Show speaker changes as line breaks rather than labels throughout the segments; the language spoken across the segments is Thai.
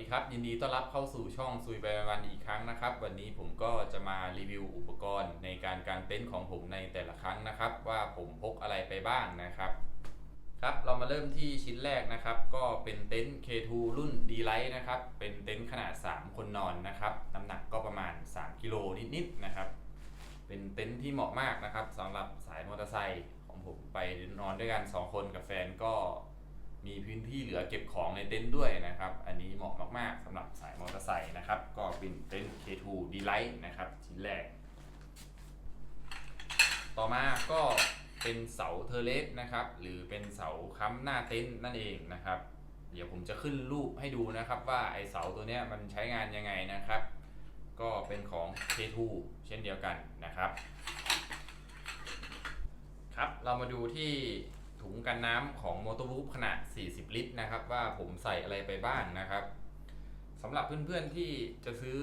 ดีครับ ยินดีต้อนรับเข้าสู่ช่องซุยไปวันอีกครั้งนะครับ วันนี้ผมก็จะมารีวิวอุปกรณ์ในการกางเต็นท์ของผมในแต่ละครั้งนะครับ ว่าผมพกอะไรไปบ้างนะครับครับเรามาเริ่มที่ชิ้นแรกนะครับ ก็เป็นเต็นท์ K2 รุ่น D Light นะครับ เป็นเต็นท์ขนาด 3 คนนอนนะครับน้ำหนักก็ประมาณ 3 กิโลนิดๆนะครับ เป็นเต็นท์ที่เหมาะมากนะครับสำหรับสายมอเตอร์ไซค์ของผมไปนอนด้วยกัน 2 คนกับแฟนก็ มีพื้นที่เหลือเก็บของในเต็นท์ด้วยนะครับ อันนี้เหมาะมากๆสำหรับสายมอเตอร์ไซค์นะครับ ก็เป็นเต็นท์ K2 Delight นะครับ ชิ้นแรก ต่อมาก็เป็นเสาเทเลสนะครับ หรือเป็นเสาค้ำหน้าเต็นท์นั่นเองนะครับ เดี๋ยวผมจะขึ้นรูปให้ดูนะครับว่าไอเสาตัวนี้มันใช้งานยังไงนะครับ ก็เป็นของ K2 เช่นเดียวกันนะครับ ครับเรามาดูที่ ถุงกันน้ำของ m o t o w o o p ขนาด 40 ลิตรนะครับ ว่าผมใส่อะไรไปบ้างนะครับสำหรับเพื่อนๆที่จะซื้อ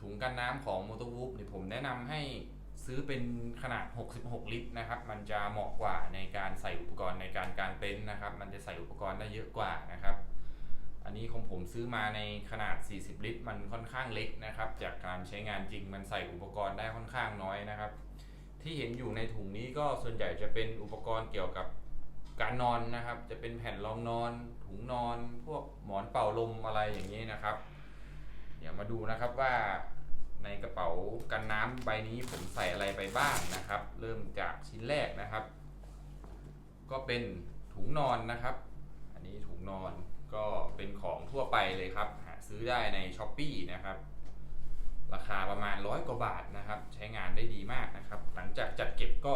ถุงกันน้ำของ m o t o w o o p นี่ยผมแนะนำให้ซื้อเป็นขนาด 66 ลิตรนะครับ มันจะเหมาะกว่าในการใส่อุปกรณ์ในการกางเต็นท์นะครับ มันจะใส่อุปกรณ์ได้เยอะกว่านะครับ อันนี้ของผมซื้อมาในขนาด 40 ลิตร มันค่อนข้างเล็กนะครับ จากการใช้งานจริงมันใส่อุปกรณ์ได้ค่อนข้างน้อยนะครับ ที่เห็นอยู่ในถุงนี้ก็ส่วนใหญ่จะเป็นอุปกรณ์เกี่ยวกับการนอนนะครับ จะเป็นแผ่นรองนอน ถุงนอน พวกหมอนเป่าลมอะไรอย่างนี้นะครับ เดี๋ยวมาดูนะครับว่าในกระเป๋ากันน้ำใบนี้ผมใส่อะไรไปบ้างนะครับ เริ่มจากชิ้นแรกนะครับ ก็เป็นถุงนอนนะครับ อันนี้ถุงนอนก็เป็นของทั่วไปเลยครับ หาซื้อได้ใน s h อ p e e นะครับ ราคาประมาณร้อยกว่าบาทนะครับ ใช้งานได้ดีมากนะครับ หลังจากจัดเก็บก็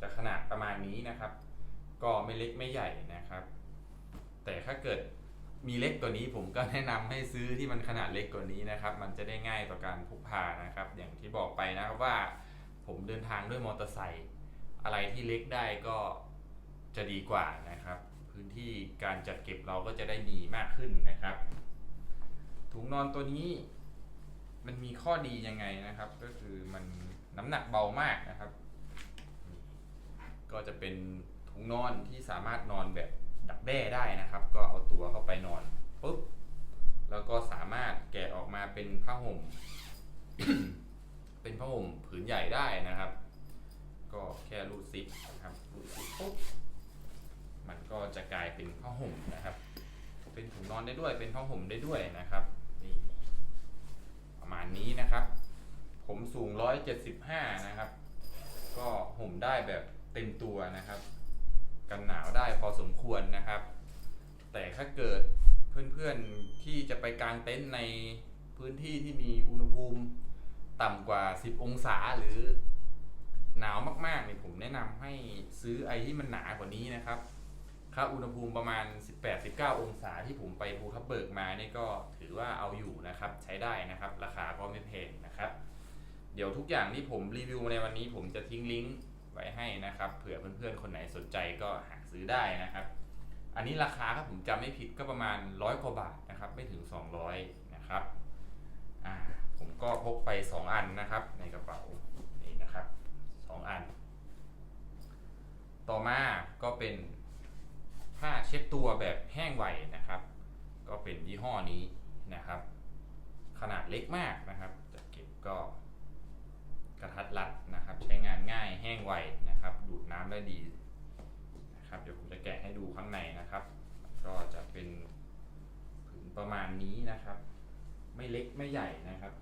จะขนาดประมาณนี้นะครับ ก็ไม่เล็กไม่ใหญ่นะครับ แต่ถ้าเกิดมีเล็กกว่านี้ผมก็แนะนำให้ซื้อที่มันขนาดเล็กกว่านี้นะครับ มันจะได้ง่ายต่อการพกพานะครับ อย่างที่บอกไปนะครับว่าผมเดินทางด้วยมอเตอร์ไซค์อะไรที่เล็กได้ก็จะดีกว่านะครับ พื้นที่การจัดเก็บเราก็จะได้ดีมากขึ้นนะครับ ถุงนอนตัวนี้ มันมีข้อดียังไงนะครับ ก็คือมันน้ำหนักเบามากนะครับ ก็จะเป็นถุงนอนที่สามารถนอนแบบดักแด้ได้นะครับ ก็เอาตัวเข้าไปนอนปุ๊บแล้วก็สามารถแกะออกมาเป็นผ้าห่ม เป็นผ้าห่มผืนใหญ่ได้นะครับ ก็แค่รูดซิปนะครับรูดซิปปุ๊บมันก็จะกลายเป็นผ้าห่มนะครับ เป็นถุงนอนได้ด้วยเป็นผ้าห่มได้ด้วยนะครับ มาณนี้นะครับ ผมสูง 175 นะครับ ก็ห่มได้แบบเต็มตัวนะครับ กันหนาวได้พอสมควรนะครับ แต่ถ้าเกิดเพื่อนๆที่จะไปกางเต็นท์ในพื้นที่ที่มีอุณหภูมิต่ำกว่า 10 องศาหรือหนาวมากๆเนี่ยผมแนะนำให้ซื้อไอที่มันหนากว่านี้นะครับ ค่าอุณหภูมิประมาณ 18-19 องศาที่ผมไปภูทับเบิกมานี่ก็ถือว่าเอาอยู่นะครับ ใช้ได้นะครับ ราคาก็ไม่แพงนะครับ เดี๋ยวทุกอย่างที่ผมรีวิวในวันนี้ ผมจะทิ้งลิงก์ไว้ให้นะครับ เผื่อเพื่อนๆ คนไหนสนใจก็หาซื้อได้นะครับ อันนี้ราคาครับผมจำไม่ผิดก็ประมาณร้อยกว่าบาทนะครับ ไม่ถึง 200 นะครับอ่าผมก็พกไป 2 อันนะครับ ในกระเป๋านี่นะครับ 2 อัน ต่อมาก็เป็น ผ้าเช็ดตัวแบบแห้งไวนะครับ ก็เป็นยี่ห้อนี้นะครับ ขนาดเล็กมากนะครับจะเก็บก็กระทัดรัดนะครับ ใช้งานง่ายแห้งไวนะครับ ดูดน้ำได้ดีนะครับ เดี๋ยวผมจะแกะให้ดูข้างในนะครับ ก็จะเป็นผืนประมาณนี้นะครับ ไม่เล็กไม่ใหญ่นะครับ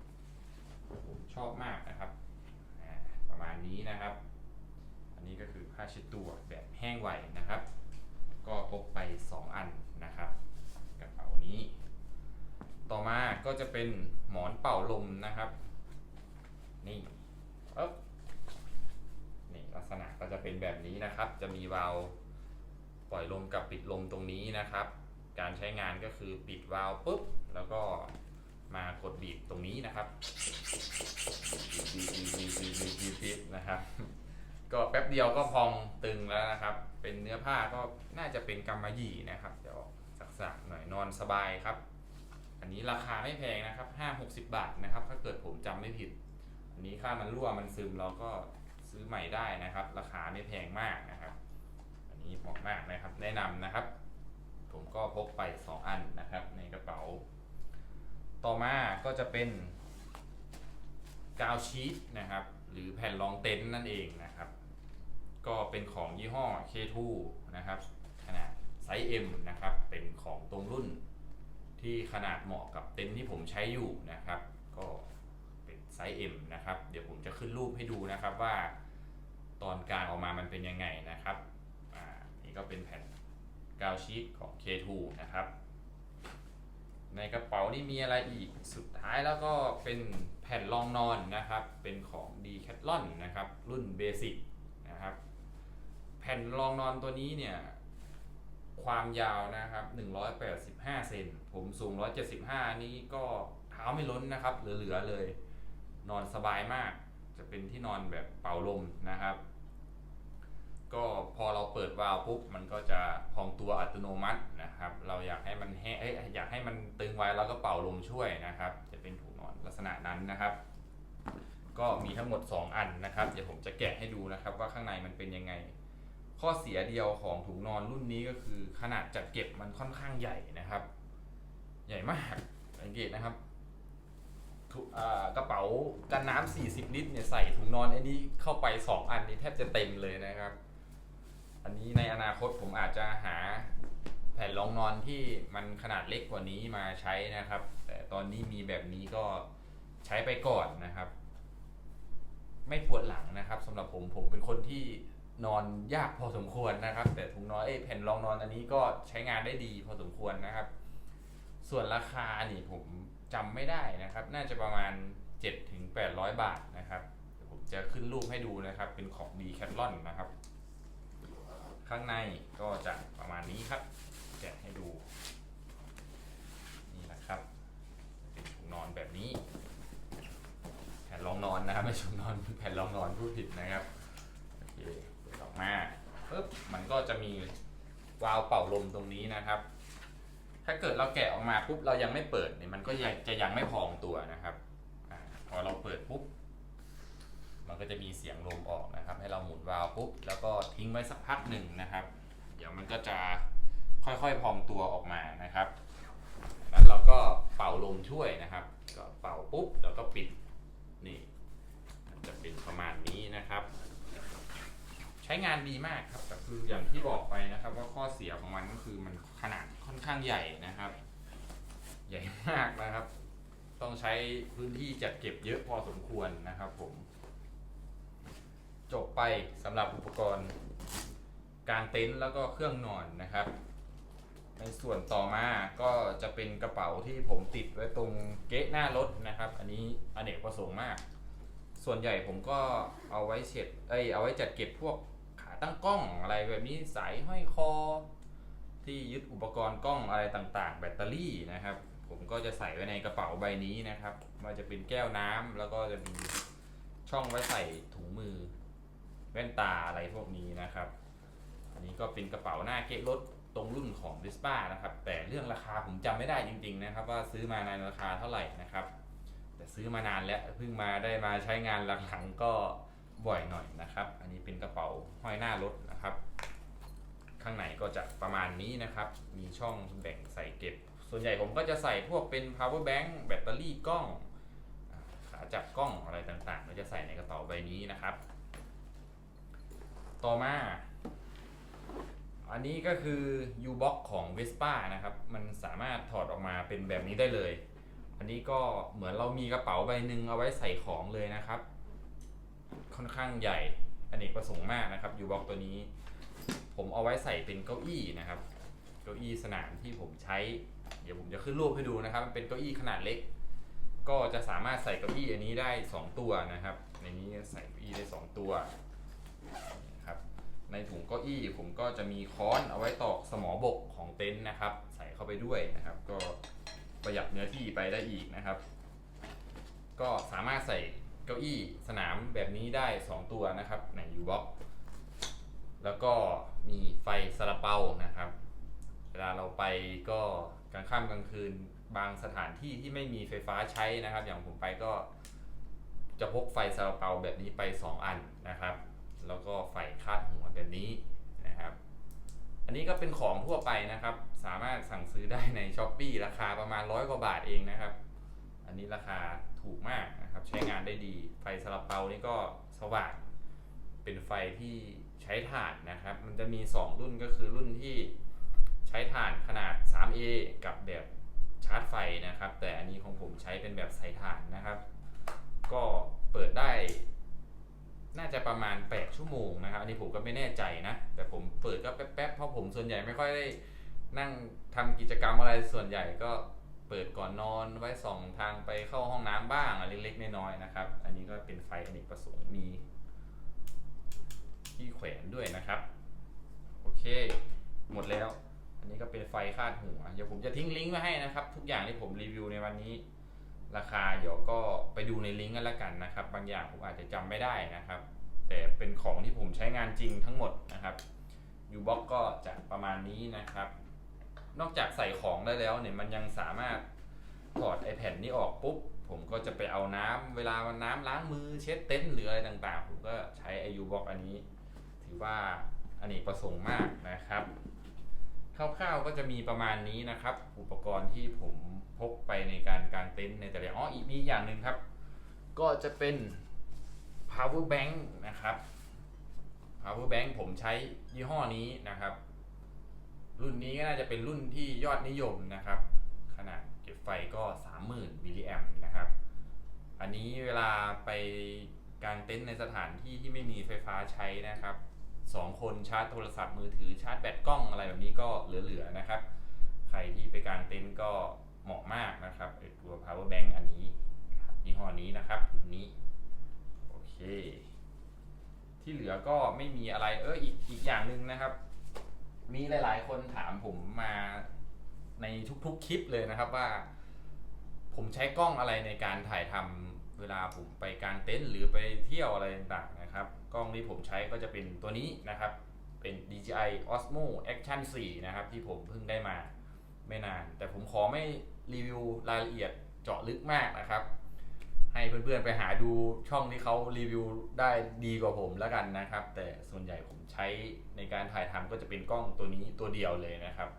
ผมชอบมากนะครับประมาณนี้นะครับ อันนี้ก็คือผ้าเช็ดตัวแบบแห้งไวนะครับ ก็พกไป 2 อันนะครับกระเป๋านี้ ต่อมาก็จะเป็นหมอนเป่าลมนะครับ นี่ปึ๊บนี่ลักษณะก็จะเป็นแบบนี้นะครับ จะมีวาล์วปล่อยลมกับปิดลมตรงนี้นะครับ การใช้งานก็คือปิดวาล์วปุ๊บ แล้วก็มากดบีบตรงนี้นะครับบีบบีบบีบบีบบีบนะครับ ก็แป๊บเดียวก็พองตึงแล้วนะครับ เป็นเนื้อผ้าก็น่าจะเป็นกำมะหยี่นะครับ เดี๋ยวสักๆหน่อยนอนสบายครับ อันนี้ราคาไม่แพงนะครับห้าหกสิบาทนะครับ ถ้าเกิดผมจำไม่ผิด อันนี้ค่ามันรั่วมันซึมเราก็ซื้อใหม่ได้นะครับ ราคาไม่แพงมากนะครับ อันนี้เหมาะมากนะครับ แนะนำนะครับ ผมก็พกไป 2 อันนะครับ ในกระเป๋า ต่อมาก็จะเป็นกาวชีตนะครับ หรือแผ่นรองเต็นท์นั่นเองนะครับ ก็เป็นของยี่ห้อ K2 นะครับ ขนาดไซส์ M นะครับ เป็นของตรงรุ่นที่ขนาดเหมาะกับเต็นท์ที่ผมใช้อยู่นะครับ ก็เป็นไซส์ M นะครับ เดี๋ยวผมจะขึ้นรูปให้ดูนะครับว่าตอนกลางออกมามันเป็นยังไงนะครับ อ่า นี่ก็เป็นแผ่นกาวชีตของ K2 นะครับ ในกระเป๋านี่มีอะไรอีก สุดท้ายแล้วก็เป็นแผ่นรองนอนนะครับ เป็นของ Decathlon นะครับ รุ่นเบสิกนะค แผ่นรองนอนตัวนี้เนี่ย ความยาวนะครับ 185 เซน ผมสูง 175 นี้ก็เท้าไม่ล้นนะครับ เหลือๆเลย นอนสบายมาก จะเป็นที่นอนแบบเป่าลมนะครับ ก็พอเราเปิดวาล์วปุ๊บ มันก็จะพองตัวอัตโนมัตินะครับ เราอยากให้มันแห้งเอ้ยอยากให้มันตึงไว้แล้วก็เป่าลมช่วยนะครับ จะเป็นถุงนอนลักษณะนั้นนะครับก็มีทั้งหมด 2 อันนะครับ เดี๋ยวผมจะแกะให้ดูนะครับว่าข้างในมันเป็นยังไง ข้อเสียเดียวของถุงนอนรุ่นนี้ก็คือ ขนาดจัดเก็บมันค่อนข้างใหญ่นะครับ ใหญ่มากสังเกตนะครับถุอ่ากระเป๋ากันน้ำ40 ลิตรเนี่ยใส่ถุงนอนไอ้นี้เข้าไป 2 อันนี้แทบจะเต็มเลยนะครับ อันนี้ในอนาคตผมอาจจะหาแผ่นรองนอนที่มันขนาดเล็กกว่านี้มาใช้นะครับ แต่ตอนนี้มีแบบนี้ก็ใช้ไปก่อนนะครับ ไม่ปวดหลังนะครับสำหรับผมผมเป็นคนที่ นอนยากพอสมควรนะครับ แต่ถุงนอนเอ้ยแผ่นรองนอนอันนี้ก็ใช้งานได้ดีพอสมควรนะครับ ส่วนราคานี่ผมจำไม่ได้นะครับ น่าจะประมาณ 7-800 บาทนะครับผมจะขึ้นรูปให้ดูนะครับ เป็นของดีแคทลอนนะครับ ข้างในก็จะประมาณนี้ครับ แกะให้ดู นี่นะครับ เป็นถุงนอนแบบนี้ แผ่นรองนอนนะครับไม่ใช่ถุงนอนแผ่นรองนอนพูดผิดนะครับโอเคเปิดออก มาปึ๊บมันก็จะมีวาล์วเป่าลมตรงนี้นะครับ ถ้าเกิดเราแกะออกมาปุ๊บเรายังไม่เปิดเนี่ยมันก็ยังจะยังไม่พองตัวนะครับอาพอเราเปิดปุ๊บ มันก็จะมีเสียงลมออกนะครับ ให้เราหมุนวาล์วปุ๊บแล้วก็ทิ้งไว้สักพักหนึ่งนะครับ เดี๋ยวมันก็จะค่อยๆพองตัวออกมานะครับ แล้วเราก็เป่าลมช่วยนะครับ ก็เป่าปุ๊บแล้วก็ปิดนี่มันจะเป็นประมาณนี้นะครับ ใช้งานดีมากครับแต่คืออย่างที่บอกไปนะครับ ว่าข้อเสียของมันก็คือมันขนาดค่อนข้างใหญ่นะครับ ใหญ่มากนะครับ ต้องใช้พื้นที่จัดเก็บเยอะพอสมควรนะครับ ผม จบไปสำหรับอุปกรณ์กางเต็นท์แล้วก็เครื่องนอนนะครับ ในส่วนต่อมาก็จะเป็นกระเป๋าที่ผมติดไว้ตรงเก๊ะหน้ารถนะครับ อันนี้อเนกประสงค์มาก ส่วนใหญ่ผมก็เอาไว้เช็ดเอ้ยเอาไว้จัดเก็บพวก ตั้งกล้องอะไรแบบนี้สายห้อยคอ ที่ยึดอุปกรณ์กล้องอะไรต่างๆ แบตเตอรี่นะครับ ผมก็จะใส่ไว้ในกระเป๋าใบนี้นะครับว่าจะเป็นแก้วน้ำแล้วก็จะมีช่องไว้ใส่ถุงมือ แว่นตาอะไรพวกนี้นะครับ อันนี้ก็เป็นกระเป๋าหน้าเกะรถตรงรุ่นของ v ิสปานะครับ แต่เรื่องราคาผมจำไม่ได้จริง ๆ นะครับ ว่าซื้อมาในราคาเท่าไหร่นะครับ แต่ซื้อมานานแล้วเพิ่งมาได้มาใช้งานหลังๆก็ บ่อยหน่อยนะครับ อันนี้เป็นกระเป๋าห้อยหน้ารถนะครับ ข้างในก็จะประมาณนี้นะครับ มีช่องแบ่งใส่เก็บ ส่วนใหญ่ผมก็จะใส่พวกเป็น power bank แบตเตอรี่กล้องขาจับกล้องอะไรต่างๆก็จะใส่ในกระเป๋าใบนี้นะครับ ต่อมา อันนี้ก็คือ U-Box ของ Vespa นะครับ มันสามารถถอดออกมาเป็นแบบนี้ได้เลย อันนี้ก็เหมือนเรามีกระเป๋าใบหนึ่งเอาไว้ใส่ของเลยนะครับ ค่อนข้างใหญ่อเนกประสงค์มากนะครับ U-Box ตัวนี้ ผมเอาไว้ใส่เป็นเก้าอี้นะครับ เก้าอี้สนามที่ผมใช้ เดี๋ยวผมจะขึ้นรูปให้ดูนะครับ เป็นเก้าอี้ขนาดเล็ก ก็จะสามารถใส่เก้าอี้อันนี้ได้ 2 ตัวนะครับ ในนี้ใส่เก้าอี้ได้ 2 ตัวนะครับ ในถุงเก้าอี้ผมก็จะมีค้อนเอาไว้ตอกสมอบกของเต็นท์นะครับ ใส่เข้าไปด้วยนะครับ ก็ประหยัดเนื้อที่ไปได้อีกนะครับ ก็สามารถใส่ ก้าอี้สนามแบบนี้ได้ 2 ตัวนะครับใน U-Box แล้วก็มีไฟซาลาเปานะครับ เวลาเราไปก็กลางค่ำกลางคืนบางสถานที่ที่ไม่มีไฟฟ้าใช้นะครับ อย่างผมไปก็จะพกไฟซาลาเปาแบบนี้ไป 2 อันนะครับ แล้วก็ไฟคาดหัวแบบนี้นะครับ อันนี้ก็เป็นของทั่วไปนะครับ สามารถสั่งซื้อได้ใน s h อ p e e ราคาประมาณร้อยกว่าบาทเองนะครับ อันนี้ราคาถูกมากนะครับใช้งานได้ดี ไฟซาลาเปานี่ก็สว่าง เป็นไฟที่ใช้ถ่านนะครับ มันจะมี 2 รุ่นก็คือรุ่นที่ใช้ถ่านขนาด 3A กับแบบชาร์จไฟนะครับ แต่อันนี้ของผมใช้เป็นแบบใส่ถ่านนะครับ ก็เปิดได้ น่าจะประมาณ 8 ชั่วโมงนะครับ อันนี้ผมก็ไม่แน่ใจนะ แต่ผมเปิดก็แป๊บๆเพราะผมส่วนใหญ่ไม่ค่อยได้นั่งทำกิจกรรมอะไรส่วนใหญ่ก็ เปิดก่อนนอนไว้ส่องทางไปเข้าห้องน้ำบ้างเล็กๆน้อยๆนะครับ อันนี้ก็เป็นไฟอเนกประสงค์มีที่แขวนด้วยนะครับ โอเค หมดแล้ว อันนี้ก็เป็นไฟคาดหัว เดี๋ยวผมจะทิ้งลิงก์ไว้ให้นะครับ ทุกอย่างที่ผมรีวิวในวันนี้ ราคาเดี๋ยวก็ไปดูในลิงก์กันละกันนะครับ บางอย่างผมอาจจะจำไม่ได้นะครับ แต่เป็นของที่ผมใช้งานจริงทั้งหมดนะครับยูบ็อกก็จะประมาณนี้นะครับ นอกจากใส่ของได้แล้วเนี่ยมันยังสามารถถอดไอแผ่นนี้ออกปุ๊บ ผมก็จะไปเอาน้ำเวลาน้ำล้างมือเช็ดเต็นท์หรืออะไรต่างๆ ผมก็ใช้ไอยูบ็อกอันนี้ ถือว่าอันนี้ประสงค์มากนะครับคร่าวๆก็จะมีประมาณนี้นะครับ อุปกรณ์ที่ผมพกไปในการกางเต็นท์ในแต่ละอ๋ออีกมีอย่างหนึ่งครับ ก็จะเป็น power bank นะครับ power bank ผมใช้ยี่ห้อนี้นะครับ รุ่นนี้ก็น่าจะเป็นรุ่นที่ยอดนิยมนะครับ ขนาดเก็บไฟก็ 30,000มิลลิแอมนะครับ อันนี้เวลาไปกางเต็นท์ในสถานที่ที่ไม่มีไฟฟ้าใช้นะครับสองคนชาร์จโทรศัพท์มือถือชาร์จแบตกล้องอะไรแบบนี้ก็เหลือๆนะครับ ใครที่ไปกางเต็นท์ก็เหมาะมากนะครับตัว power bank อันนี้ยี่ห้อนี้นะครับนนี้โอเค ที่เหลือก็ไม่มีอะไรเอออีกอีกอย่างหนึ่งนะครับ มีหลาย ๆ คนถามผมมาในทุกๆคลิปเลยนะครับว่า ผมใช้กล้องอะไรในการถ่ายทำเวลาผมไปกางเต็นท์หรือไปเที่ยวอะไรต่างๆนะครับ กล้องที่ผมใช้ก็จะเป็นตัวนี้นะครับ เป็น DJI Osmo Action 4 นะครับ ที่ผมเพิ่งได้มาไม่นาน แต่ผมขอไม่รีวิวรายละเอียดเจาะลึกมากนะครับ ให้เพื่อนๆไปหาดูช่องที่เขารีวิวได้ดีกว่าผมแล้วกันนะครับ แต่ส่วนใหญ่ผมใช้ในการถ่ายทำก็จะเป็นกล้องตัวนี้ตัวเดียวเลยนะครับ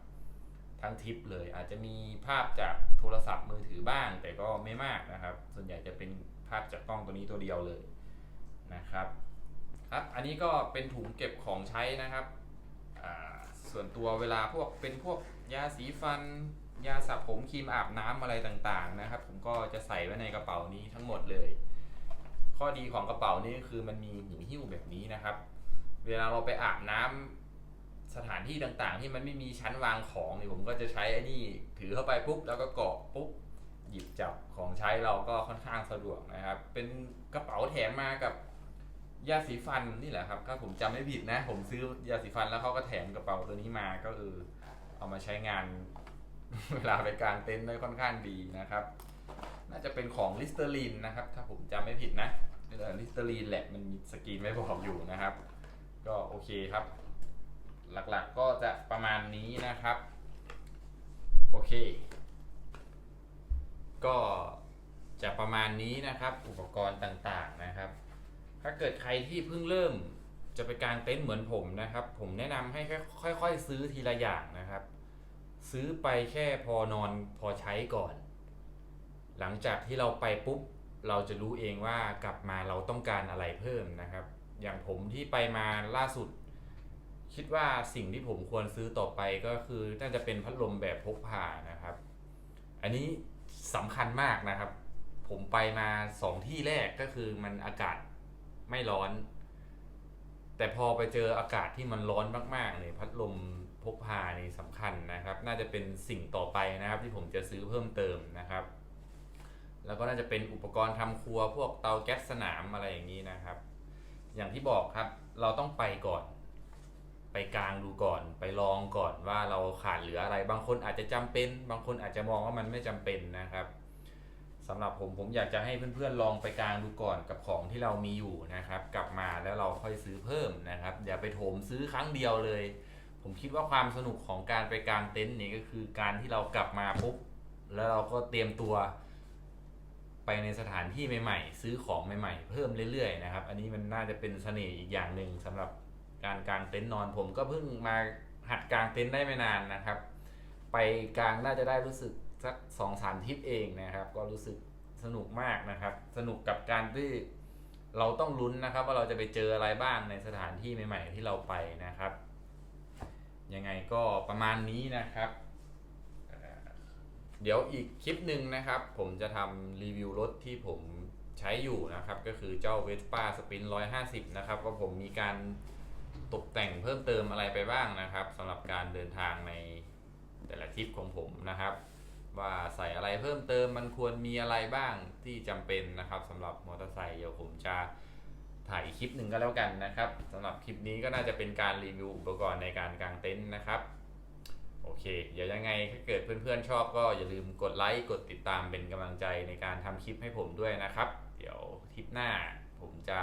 ทั้งทริปเลยอาจจะมีภาพจากโทรศัพท์มือถือบ้าง แต่ก็ไม่มากนะครับ ส่วนใหญ่จะเป็นภาพจากกล้องตัวนี้ตัวเดียวเลยนะครับครับอันนี้ก็เป็นถุงเก็บของใช้นะครับส่วนตัวเวลาพวกเป็นพวกยาสีฟัน ยาสระผมครีมอาบน้ำอะไรต่างๆนะครับ ผมก็จะใส่ไว้ในกระเป๋านี้ทั้งหมดเลย ข้อดีของกระเป๋านี้คือมันมีหูหิ้วแบบนี้นะครับ เวลาเราไปอาบน้ำสถานที่ต่างๆ ที่มันไม่มีชั้นวางของเนี่ยผมก็จะใช้ไอ้นี่ถือเข้าไปปุ๊บแล้วก็เกาะปุ๊บหยิบจับของใช้เราก็ค่อนข้างสะดวกนะครับ เป็นกระเป๋าแถมมากับยาสีฟันนี่แหละครับถ้าผมจำไม่ผิดนะ ผมซื้อยาสีฟันแล้วเขาก็แถมกระเป๋าตัวนี้มาก็คือเอามาใช้งาน เวลาไปกางเต็นท์ได้ค่อนข้างดีนะครับ น่าจะเป็นของลิสเตอรีนนะครับ ถ้าผมจำไม่ผิดนะลิสเตอรีนแหละมันมีสกรีนไว้บอกอยู่นะครับ ก็โอเคครับ หลักๆก็จะประมาณนี้นะครับ โอเค ก็จะประมาณนี้นะครับ อุปกรณ์ต่างๆนะครับ ถ้าเกิดใครที่เพิ่งเริ่มจะไปกางเต็นท์เหมือนผมนะครับ ผมแนะนำให้ค่อยๆซื้อทีละอย่างนะครับ ซื้อไปแค่พอนอนพอใช้ก่อน หลังจากที่เราไปปุ๊บ เราจะรู้เองว่ากลับมาเราต้องการอะไรเพิ่มนะครับ อย่างผมที่ไปมาล่าสุด คิดว่าสิ่งที่ผมควรซื้อต่อไปก็คือน่าจะเป็นพัดลมแบบพกพานะครับ อันนี้สำคัญมากนะครับ ผมไปมาสองที่แรกก็คือมันอากาศไม่ร้อน แต่พอไปเจออากาศที่มันร้อนมากๆเนี่ยพัดลม พกพานี่สำคัญนะครับ น่าจะเป็นสิ่งต่อไปนะครับที่ผมจะซื้อเพิ่มเติมนะครับ แล้วก็น่าจะเป็นอุปกรณ์ทำครัวพวกเตาแก๊สสนามอะไรอย่างนี้นะครับ อย่างที่บอกครับเราต้องไปก่อน ไปกลางดูก่อน ไปลองก่อนว่าเราขาดเหลืออะไร บางคนอาจจะจำเป็น บางคนอาจจะมองว่ามันไม่จำเป็นนะครับสำหรับผมผมอยากจะให้เพื่อนๆลองไปกลางดูก่อนกับของที่เรามีอยู่นะครับ กลับมาแล้วเราค่อยซื้อเพิ่มนะครับ อย่าไปโถมซื้อครั้งเดียวเลย ผมคิดว่าความสนุกของการไปกางเต็นท์นี่ก็คือการที่เรากลับมาปุ๊บแล้วเราก็เตรียมตัวไปในสถานที่ใหม่ ๆ ซื้อของใหม่ๆ เพิ่มเรื่อยๆนะครับ อันนี้มันน่าจะเป็นเสน่ห์อีกอย่างหนึ่งสำหรับการกางเต็นท์นอนผมก็เพิ่งมาหัดกางเต็นท์ได้ไม่นานนะครับ ไปกลางน่าจะได้รู้สึกสักสองสามทิปเองนะครับ ก็รู้สึกสนุกมากนะครับ สนุกกับการที่เราต้องลุ้นนะครับ ว่าเราจะไปเจออะไรบ้างในสถานที่ใหม่ ๆ ที่เราไปนะครับ ยังไงก็ประมาณนี้นะครับ เดี๋ยวอีกคลิปหนึ่งนะครับ ผมจะทำรีวิวรถที่ผมใช้อยู่นะครับ ก็คือเจ้า Vespa Spin 150 นะครับว่าผมมีการตกแต่งเพิ่มเติมอะไรไปบ้างนะครับสำหรับการเดินทางในแต่ละทริปของผมนะครับ ว่าใส่อะไรเพิ่มเติมมันควรมีอะไรบ้างที่จำเป็นนะครับสำหรับมอเตอร์ไซค์เดี๋ยวผมจะ ถ่ายคลิปหนึ่งก็แล้วกันนะครับสำหรับคลิปนี้ก็น่าจะเป็นการรีวิวอุปกรณ์ในการกางเต็นท์นะครับ โอเค เดี๋ยวยังไงถ้าเกิดเพื่อนๆชอบก็อย่าลืมกดไลค์กดติดตามเป็นกำลังใจในการทำคลิปให้ผมด้วยนะครับ เดี๋ยวทริปหน้าผมจะ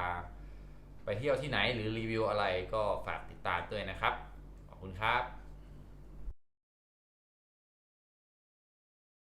ไปเที่ยวที่ไหนหรือรีวิวอะไรก็ฝากติดตามด้วยนะครับ ขอบคุณครับ